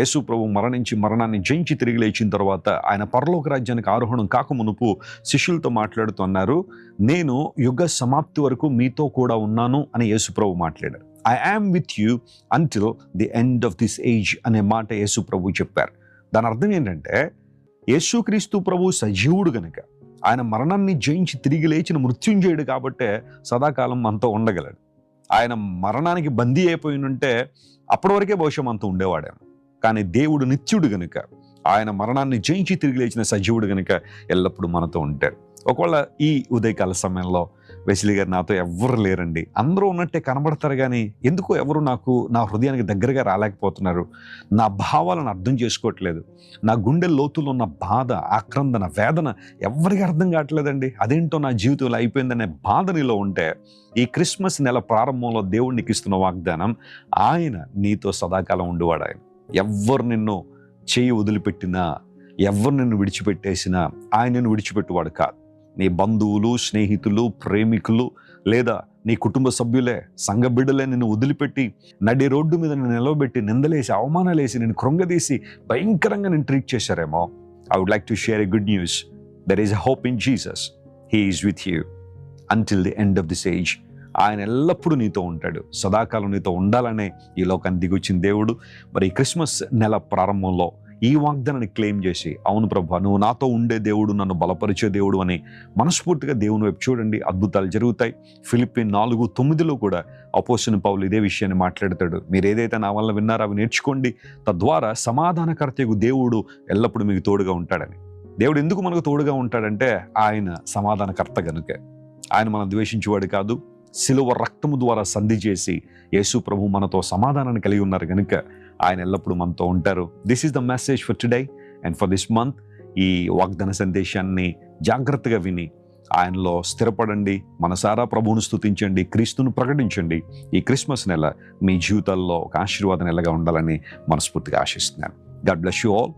యేసు ప్రభు మరణించి మరణాన్ని జయించి తిరిగి లేచిన తర్వాత ఆయన పరలోక రాజ్యానికి ఆరోహణం కాక మునుపు శిష్యులతో మాట్లాడుతూ అన్నారు నేను యుగ సమాప్తి వరకు మీతో కూడా ఉన్నాను అని యేసు ప్రభు మాట్లాడారు. I am with you until the end of this age అనే మాట యేసుప్రభు చెప్పారు. దాని అర్థం ఏంటంటే యేసుక్రీస్తు ప్రభు సజీవుడు గనుక ఆయన మరణాన్ని జయించి తిరిగి లేచిన మృత్యుంజయుడు కాబట్టే సదాకాలం మనతో ఉండగలడు. ఆయన మరణానికి బందీ అయిపోయినుంటే అప్పటివరకే అప్పటి వరకే బహుశా మనతో ఉండేవాడేమో. కానీ దేవుడు నిత్యుడు గనుక ఆయన మరణాన్ని జయించి తిరిగి లేచిన సజీవుడు గనుక ఎల్లప్పుడూ మనతో ఉంటారు ఒకవేళ ఈ ఉదయకాల సమయంలో వెసిలి గారు నాతో ఎవ్వరు లేరండి. అందరూ ఉన్నట్టే కనబడతారు కానీ ఎందుకో ఎవరు నాకు నా హృదయానికి దగ్గరగా రాలేకపోతున్నారు. నా భావాలను అర్థం చేసుకోవట్లేదు. నా గుండె లోతుల్లో ఉన్న బాధ ఆక్రందన వేదన ఎవరికి అర్థం కావట్లేదండి. అదేంటో నా జీవితంలో అయిపోయిందనే బాధ నీలో ఉంటే ఈ క్రిస్మస్ నెల ప్రారంభంలో దేవుడికి ఇస్తున్న వాగ్దానం ఆయన నీతో సదాకాలం ఉండేవాడు ఆయన. ఎవ్వరు నిన్ను చేయి వదిలిపెట్టినా ఎవరు నిన్ను విడిచిపెట్టేసినా ఆయన నిన్ను విడిచిపెట్టువాడు కాదు. నీ బంధువులు స్నేహితులు ప్రేమికులు లేదా నీ కుటుంబ సభ్యులే సంఘ బిడ్డలే నిన్ను వదిలిపెట్టి నడి రోడ్డు మీద నిన్ను నిలవబెట్టి నిందలేసి అవమానాలేసి నేను కృంగదీసి భయంకరంగా నేను treat చేశారేమో. I would like to share a good news there is a hope in Jesus he is with you until the end of this age ఆయన ఎల్లప్పుడూ నీతో ఉంటాడు. సదాకాలం నీతో ఉండాలనే ఈ లోకాన్ని దిగొచ్చిన దేవుడు. మరి క్రిస్మస్ నెల ప్రారంభంలో ఈ వాగ్దానాన్ని క్లెయిమ్ చేసి అవును ప్రభు నువ్వు నాతో ఉండే దేవుడు నన్ను బలపరిచే దేవుడు అని మనస్ఫూర్తిగా దేవుని వైపు చూడండి. అద్భుతాలు జరుగుతాయి. ఫిలిపిన్ నాలుగు తొమ్మిదిలో కూడా అపోసిన పౌలు ఇదే విషయాన్ని మాట్లాడతాడు. మీరు ఏదైతే నా వల్ల విన్నారో అవి నేర్చుకోండి. తద్వారా సమాధానకర్తకు దేవుడు ఎల్లప్పుడూ మీకు తోడుగా ఉంటాడని. దేవుడు ఎందుకు మనకు తోడుగా ఉంటాడంటే ఆయన సమాధానకర్త గనుకే. ఆయన మనం ద్వేషించేవాడు కాదు. సిలువ రక్తము ద్వారా సంధి చేసి యేసు ప్రభు మనతో సమాధానాన్ని కలిగి ఉన్నారు కనుక ఆయన ఎల్లప్పుడూ మనతో ఉంటారు. This is the message for today and for this month ఈ వాగ్దాన సందేశాన్ని జాగ్రత్తగా విని ఆయనలో స్థిరపడండి. మనసారా ప్రభువును స్తుతించండి. క్రీస్తును ప్రకటించండి. ఈ క్రిస్మస్ నెల మీ జీవితాల్లో ఒక ఆశీర్వాద నెలగా ఉండాలని మనస్ఫూర్తిగా ఆశిస్తున్నాను. God bless you all